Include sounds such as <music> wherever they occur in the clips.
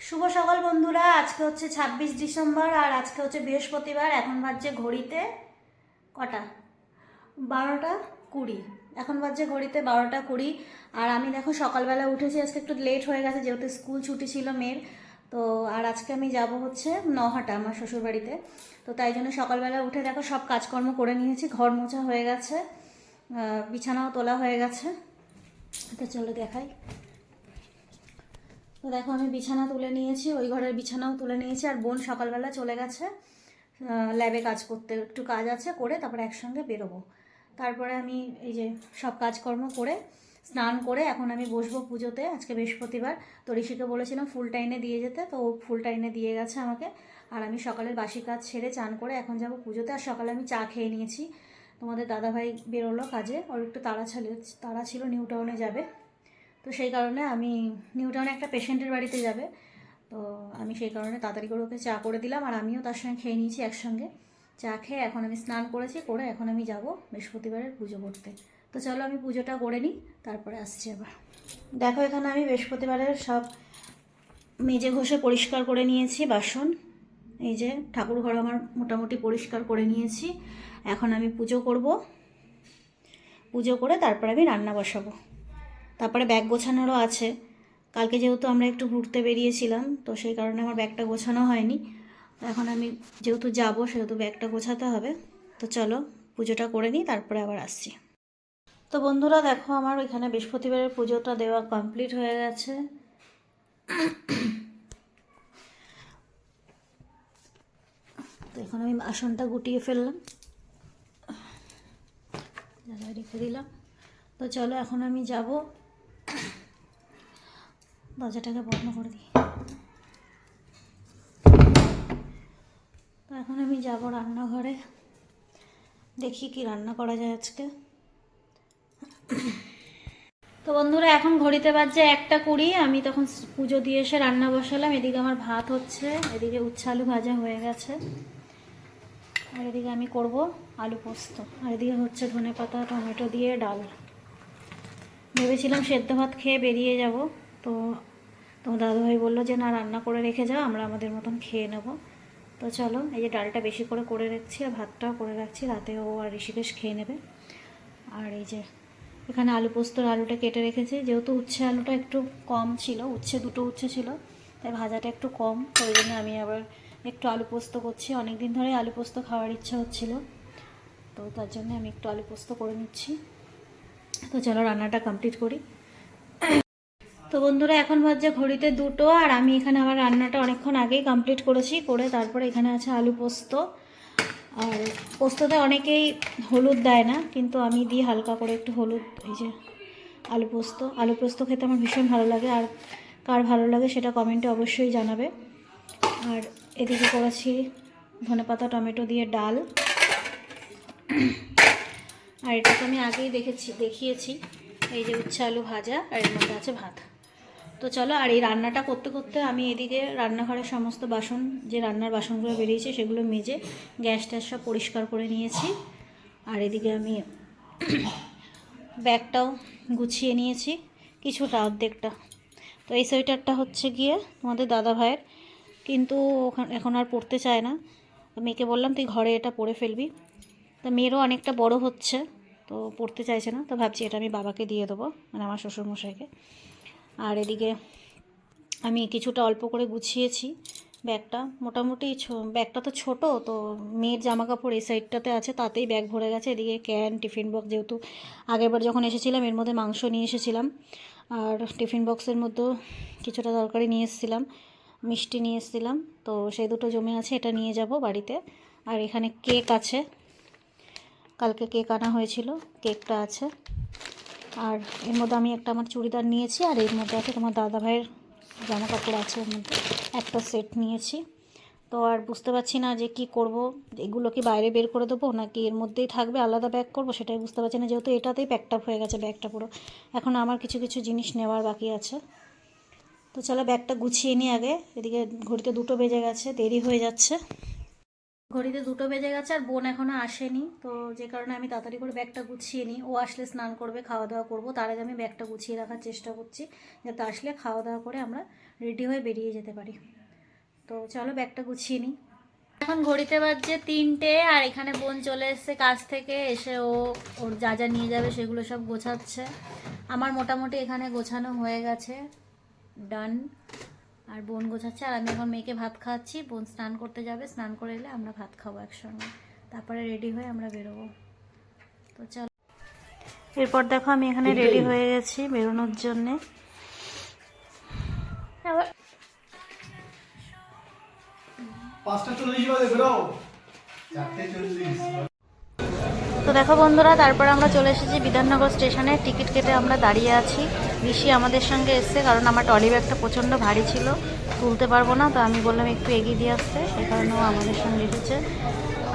শুভ সকাল বন্ধুরা। আজকে হচ্ছে ছাব্বিশ ডিসেম্বর আর আজকে হচ্ছে বৃহস্পতিবার। এখন বাজছে ঘড়িতে কটা? বারোটা কুড়ি। এখন বাজছে ঘড়িতে বারোটা কুড়ি। আর আমি দেখো সকালবেলা উঠেছি, আজকে একটু লেট হয়ে গেছে, যেহেতু স্কুল ছুটি ছিল মেয়ের। তো আর আজকে আমি যাব হচ্ছে নহাটা, আমার শ্বশুরবাড়িতে। তো তাই জন্য সকালবেলা উঠে দেখো সব কাজকর্ম করে নিয়েছি। ঘর মোছা হয়ে গেছে বিছানাও তোলা হয়ে গেছে। তো চলো দেখাই। তো দেখো আমি বিছানা তুলে নিয়েছি, ওই ঘরের বিছানাও তুলে নিয়েছি, আর বোন সকালবেলা চলে গেছে ল্যাবে কাজ করতে, একটু কাজ আছে করে তারপরে একসঙ্গে বেরোবো। তারপরে আমি এই যে সব কাজকর্ম করে, স্নান করে এখন আমি বসবো পুজোতে, আজকে বৃহস্পতিবার। তো ঋষিকে বলেছিলাম ফুল টাইনে দিয়ে যেতে, তো ও ফুল টাইনে দিয়ে গেছে আমাকে। আর আমি সকালের বাসি কাজ ছেড়ে চান করে এখন যাব পুজোতে, আর সকালে আমি চা খেয়ে নিয়েছি। তোমাদের দাদাভাই বেরোলো কাজে, ওর একটু তাড়া ছিল তাড়া ছিল নিউ টাউনে যাবে। তো সেই কারণে আমি নিউ টাউনে একটা পেশেন্টের বাড়িতে যাবে। তো আমি সেই কারণে তাড়াতাড়ি করে ওকে চা করে দিলাম আর আমিও তার সঙ্গে খেয়ে নিয়েছি একসঙ্গে। চা খেয়ে এখন আমি স্নান করেছি, করে এখন আমি যাব বৃহস্পতিবারের পুজো করতে। তো চলো আমি পুজোটা করে নিই, তারপরে আসছি আবার। দেখো এখানে আমি বৃহস্পতিবারের সব মেজে ঘষে পরিষ্কার করে নিয়েছি বাসন। এই যে ঠাকুর ঘর আমার মোটামুটি পরিষ্কার করে নিয়েছি। এখন আমি পুজো করব। পুজো করে তারপরে আমি রান্না বসাবো। তারপরে ব্যাগ গোছানোরও আছে। কালকে যেহেতু আমরা একটু ঘুরতে বেরিয়েছিলাম, তো সেই কারণে আমার ব্যাগটা গোছানো হয়নি। এখন আমি যেহেতু যাব, সেহেতু ব্যাগটা গোছাতে হবে। তো চলো, পুজোটা করে নিই, তারপরে আবার আসছি। তো বন্ধুরা, দেখো আমার এখানে বৃহস্পতিবারের পুজোটা দেওয়া কমপ্লিট হয়ে গেছে। তো এখন আমি আসনটা গুটিয়ে ফেললাম। রেখে দিলাম। তো চলো, এখন আমি যাব। দরজাটাকে বন্ধ করে দিই। এখন আমি যাব রান্নাঘরে। দেখি কি রান্না করা যায় আজকে। তো বন্ধুরা, এখন ঘড়িতে বাজছে একটা কুড়ি। আমি তখন পুজো দিয়ে এসে রান্না বসালাম। এদিকে আমার ভাত হচ্ছে, এদিকে উচ্ছে আলু ভাজা হয়ে গেছে। আর এদিকে আমি করব আলু পোস্ত। আর এদিকে হচ্ছে ধনে পাতা টমেটো দিয়ে ডাল। ভেবেছিলাম সেদ্ধ ভাত খেয়ে বেরিয়ে যাব। তো তোমার দাদুভাই বলল যে, না, রান্না করে রেখে যাও, আমরা আমাদের মতন খেয়ে নেব। তো চলো, এই যে ডালটা বেশি করে করে রাখছি আর ভাতটাও করে রাখছি, রাতে ও আর ঋষিকেশ খেয়ে নেবে। আর এই যে এখানে আলু পোস্তর আলুটা কেটে রেখেছি, যেহেতু উচ্ছে আলুটা একটু কম ছিল, উচ্ছে দুটো উচ্ছে ছিল, তাই ভাজাটা একটু কম ওই জন্য আমি আবার একটু আলু পোস্ত করছি। অনেক দিন ধরে আলু পোস্ত খাওয়ার ইচ্ছা হচ্ছিল, তো তার জন্য আমি একটু আলু পোস্ত করে নিচ্ছি। তো চলো রান্নাটা কমপ্লিট করি। তো বন্ধুরা, এখন বাজছে ঘড়িতে দুটো, আর আমি এখানে আমার রান্নাটা অনেকক্ষণ আগেই কমপ্লিট করেছি, করে তারপরে এখানে আছে আলু পোস্ত। আর পোস্ততে অনেকেই হলুদ দেয় না, কিন্তু আমি দিই হালকা করে একটু হলুদ, এই যে আলু পোস্ত। আলু পোস্ত খেতে আমার ভীষণ ভালো লাগে, আর কার ভালো লাগে সেটা কমেন্টে অবশ্যই জানাবে। আর এদিকে করেছি ধনেপাতা, টমেটো দিয়ে ডাল। আর এটা তো আমি আগেই দেখেছি, দেখিয়েছি। এই যে উচ্ছে আলু ভাজা আর এর মধ্যে আছে ভাত। তো চলো, আর এই রান্নাটা করতে করতে আমি এদিকে রান্নাঘরের সমস্ত বাসন, যে রান্নার বাসনগুলো বেরিয়েছে সেগুলো মেজে গ্যাস ট্যাস সব পরিষ্কার করে নিয়েছি। আর এদিকে আমি ব্যাগটাও গুছিয়ে নিয়েছি, কিছুটা অর্ধেকটা। তো এই সোয়েটারটা হচ্ছে গিয়ে তোমাদের দাদা ভাইয়ের, কিন্তু ওখানে এখন আর পড়তে চায় না। মেয়েকে বললাম, তুই ঘরে এটা পরে ফেলবি। তো মেয়েরও অনেকটা বড় হচ্ছে, তো পড়তে চাইছে না, তো ভাবছি এটা আমি বাবাকে দিয়ে দেবো মানে আমার শ্বশুরমশাইকে। আর এদিকে আমি কিছুটা অল্প করে গুছিয়েছি ব্যাগটা, মোটামুটি ব্যাগটা তো ছোট, তো মেয়ের জামা কাপড় এই সাইডটাতে আছে, তাতেই ব্যাগ ভরে গেছে, এদিকে ক্যান, টিফিন বক্স যেহেতু আগেরবার যখন এসেছিলাম, এর মধ্যে মাংস নিয়ে এসেছিলাম, আর টিফিন বক্সের মধ্যেও কিছুটা তরকারি নিয়ে এসেছিলাম, মিষ্টি নিয়ে এসেছিলাম, তো সেই দুটো জমে আছে, এটা নিয়ে যাব বাড়িতে। আর এখানে কেক আছে কালকে কেক আনা হয়েছিল, কেকটা আছে। আর এর মধ্যে আমি একটা আমার চুড়িদার নিয়েছি, আর এর মধ্যে আছে তোমার দাদা ভাইয়ের জামা কাপড় আছে এর মধ্যে। একটা সেট নিয়েছি। তো আর বুঝতে পারছি না যে কি করব, এগুলো কি বাইরে বের করে দেবো, নাকি এর মধ্যেই থাকবে, আলাদা ব্যাগ করব, সেটাই বুঝতে পারছি না, যেহেতু এটাতেই প্যাকড আপ হয়ে গেছে ব্যাগটা পুরো। এখন আমার কিছু কিছু জিনিস নেওয়ার বাকি আছে। তো চলো ব্যাগটা গুছিয়ে নিই আগে, এদিকে ঘড়িতে দুটো বেজে গেছে, দেরি হয়ে যাচ্ছে। ঘড়িতে দুটো বেজে গেছে আর বোন এখনও আসেনি, তো যে কারণে আমি তাড়াতাড়ি করে ব্যাগটা গুছিয়ে নিই। ও আসলে স্নান করবে খাওয়া দাওয়া করব, তার আগে আমি ব্যাগটা গুছিয়ে রাখার চেষ্টা করছি, যাতে আসলে খাওয়া দাওয়া করে আমরা রেডি হয়ে বেরিয়ে যেতে পারি। তো চলো ব্যাগটা গুছিয়ে নিই। এখন ঘড়িতে বাজছে তিনটে আর এখানে বোন চলে এসেছে কাজ থেকে, এসে ও, ওর যা যা নিয়ে যাবে সেগুলো সব গোছাচ্ছে। আমার মোটামুটি এখানে গোছানো হয়ে গেছে। ডান আর বোন গোছাচ্ছে আর আমি এখন মেয়েকে ভাত খাওয়াচ্ছি। বোন স্নান করতে যাবে স্নান করে এলে আমরা ভাত খাব একসঙ্গে। তারপরে রেডি হয়ে আমরা বেরোবো। তো চলো। এরপর দেখো আমি এখানে রেডি হয়ে গেছি বেরোনোর জন্যে। আবার তো দেখো বন্ধুরা তারপর আমরা চলে এসেছি বিধাননগর স্টেশনে। টিকিট কেটে আমরা দাঁড়িয়ে আছি। ঋষি আমাদের সঙ্গে এসছে, কারণ আমার টলি ব্যাগটা প্রচণ্ড ভারী ছিল, তুলতে পারব না, তো আমি বললাম একটু এগিয়ে দিয়ে আসতে, সে কারণেও আমাদের সঙ্গে এসেছে।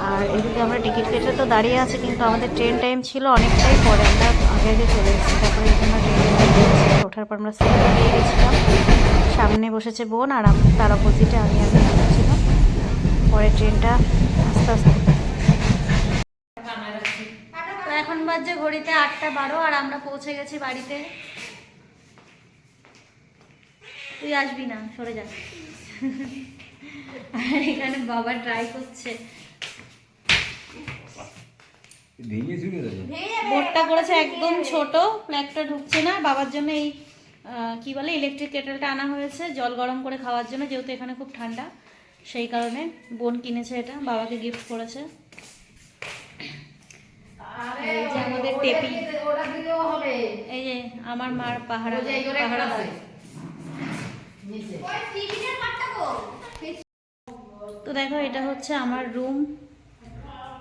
আর এদিকে আমরা টিকিট কেটে তো দাঁড়িয়ে আছি, কিন্তু আমাদের ট্রেন টাইম ছিল অনেকটাই পরে, আমরা আগে আগে চলে এসেছি, তারপরে এখানে ট্রেনে ওঠার পর আমরা সিটে পেয়ে গেছিলাম। সামনে বসেছে বোন, আর তার অপোজিটে আমি আগে ছিলাম পরে ট্রেনটা আস্তে আস্তে এখন বাজছে ঘড়িতে আটটা বারো, আর আমরা পৌঁছে গেছি বাড়িতে। তুই আসবি না সরে যা। আর এখানে বাবা ট্রাই করছে। বোর্ডটা করেছে একদম ছোট ফ্ল্যাগটা ঢুকছে না। বাবার জন্য এই কি বলে ইলেকট্রিক কেটেলটা আনা হয়েছে জল গরম করে খাওয়ার জন্য যেহেতু এখানে খুব ঠান্ডা। সেই কারণে বোন কিনেছে এটা বাবাকে গিফট করেছে। এই যে আমাদের টেপি। এই যে আমার মার পাহাড়া পাহাড়া। তো দেখো এটা হচ্ছে আমার রুম।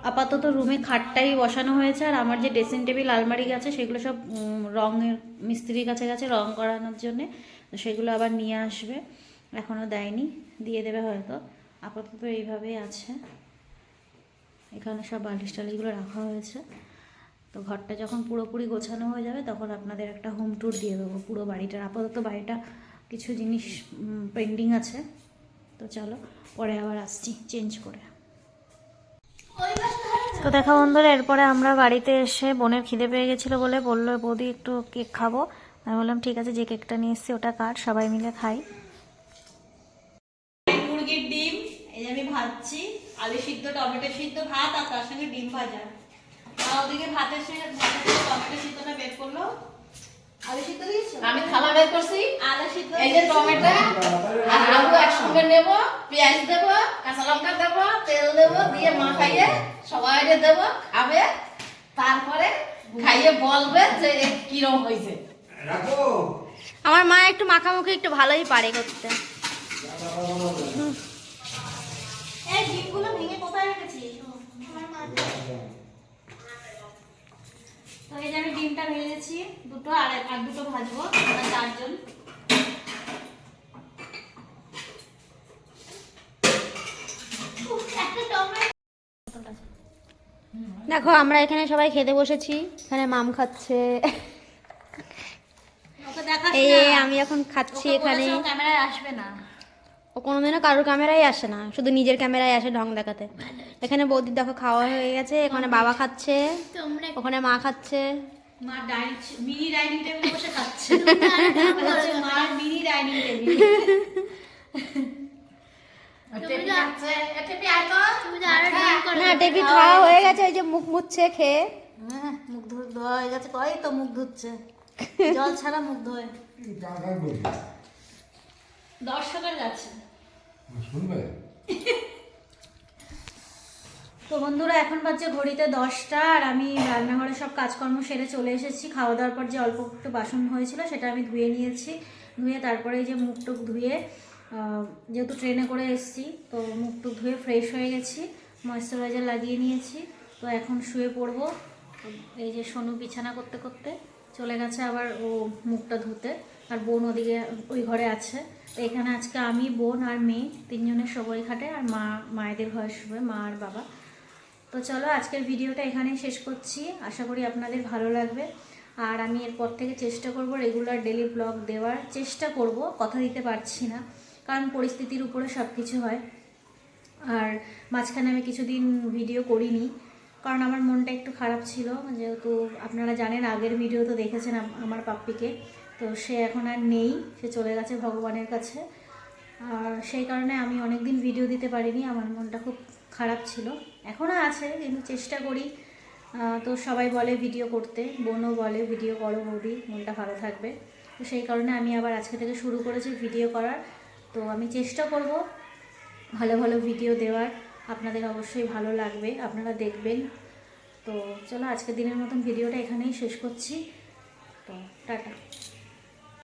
আপাতত রুমে খাটটাই বসানো হয়েছে আর আমার যে ড্রেসিং টেবিল আলমারি আছে সেগুলো সব রঙের মিস্ত্রির কাছে গেছে রং করানোর জন্যে সেগুলো আবার নিয়ে আসবে। এখনও দেয়নি দিয়ে দেবে হয়তো। আপাতত এইভাবেই আছে। এখানে সব বালিশ টালিশগুলো রাখা হয়েছে। তো ঘরটা যখন পুরোপুরি গোছানো হয়ে যাবে তখন আপনাদের একটা হোম ট্যুর দিয়ে দেবো পুরো বাড়িটার। আপাতত বাড়িটা কিছু জিনিস পেন্ডিং আছে। তো চলো, পরে আবার আসছি চেঞ্জ করে। তো দেখা বন্ধুরা, এরপরে আমরা বাড়িতে এসে বোনের খিদে পেয়ে গেছিল বলে বলল, বৌদি, একটু কেক খাব। আমি বললাম, ঠিক আছে, যে কেকটা নিয়ে এসেছি, ওটা কাট সবাই মিলে খাই। মুরগির ডিম, এই আমি ভাজছি, আলু সিদ্ধ, টমেটো সিদ্ধ ভাত, আর তার সঙ্গে ডিম ভাজা। ওদিকে ভাতের সঙ্গে টমেটো সিদ্ধটা বের করল। আমি থালা বের করছি। এই যে টমেটো আর আলু একসঙ্গে নেব পেঁয়াজ দেব কাঁচা লঙ্কা দেব তেল দেব দিয়ে মাখাইয়ে সবাই দেব খাবে। তারপরে খাইয়ে বলবে যে কিরম হয়েছে। আমার মা একটু মাখামাখি একটু ভালোই পারে করতে। এই ডিমগুলো ভেঙে কোথায় রেখেছিস? তো এই যে আমি ডিমটা ভেজেছি দুটো আর আর দুটো ভাজবো আমরা চারজন। দেখো আমরা এখানে সবাই খেতে বসেছি এখানে মাম খাচ্ছে। এই আমি এখন খাচ্ছি এখানে। ক্যামেরায় আসবে না। ও কোনোদিনও কারোর ক্যামেরায় আসে না শুধু নিজের ক্যামেরায় আসে ঢং দেখাতে। এখানে বৌদির দেখো খাওয়া হয়ে গেছে এখানে বাবা খাচ্ছে ওখানে মা খাচ্ছে। মা ডাইনিং মিনি ডাইনিং টেবিলে বসে খাচ্ছে। <laughs> হচ্ছে mini dining table. Tepi Tepi আয় তো। হ্যাঁ খাওয়া হয়ে গেছে এই যে মুখ মুছছে খেয়ে। হ্যাঁ মুখ ধুয়ে ধোয়া হয়ে গেছে কই তো মুখ ধুচ্ছে? <laughs> জল ছাড়া মুখ ধোয়। দর্শকের কাছে শুনবে? তো বন্ধুরা এখন বাজছে ঘড়িতে দশটা আর আমি রান্নাঘরে সব কাজকর্ম সেরে চলে এসেছি। খাওয়া দাওয়ার পর যে অল্প একটু বাসন হয়েছিল সেটা আমি ধুয়ে নিয়েছি। ধুয়ে তারপরে এই যে মুখ টুক ধুয়ে যেহেতু ট্রেনে করে এসেছি তো মুখ টুক ধুয়ে ফ্রেশ হয়ে গেছি ময়েশ্চারাইজার লাগিয়ে নিয়েছি। তো এখন শুয়ে পড়ব। এই যে সোনু বিছানা করতে করতে চলে গেছে আবার ও মুখটা ধুতে। আর বোন ওদিকে ওই ঘরে আছে। তো এখানে আজকে আমি, বোন আর মেয়ে তিনজনের সবাই খাটে, আর মা, মায়েদের ঘরে শুবে, মা আর বাবা। তো চলো আজকের ভিডিওটা এখানেই শেষ করছি। আশা করি আপনাদের ভালো লাগবে। আর আমি এরপর থেকে চেষ্টা করব রেগুলার ডেলি ব্লগ দেওয়ার। চেষ্টা করব, কথা দিতে পারছি না, কারণ পরিস্থিতির উপরে সব কিছু হয়। আর মাঝখানে আমি কিছুদিন ভিডিও করিনি, কারণ আমার মনটা একটু খারাপ ছিল। যেহেতু আপনারা জানেন, আগের ভিডিও তো দেখেছেন আমার পাপ্পিকে। তো সে এখন আর নেই, সে চলে গেছে ভগবানের কাছে। আর সেই কারণে আমি অনেক দিন ভিডিও দিতে পারিনি, আমার মনটা খুব খারাপ ছিল। এখনও আছে, কিন্তু চেষ্টা করি। তো সবাই বলে ভিডিও করতে, বোনও বলে ভিডিও করো বৌদি মনটা ভালো থাকবে। তো সেই কারণে আমি আবার আজকে থেকে শুরু করেছি ভিডিও করার। তো আমি চেষ্টা করব ভালো ভালো ভিডিও দেওয়ার। আপনাদের অবশ্যই ভালো লাগবে, আপনারা দেখবেন। তো চলো আজকের দিনের মতন ভিডিওটা এখানেই শেষ করছি। তো টাটা।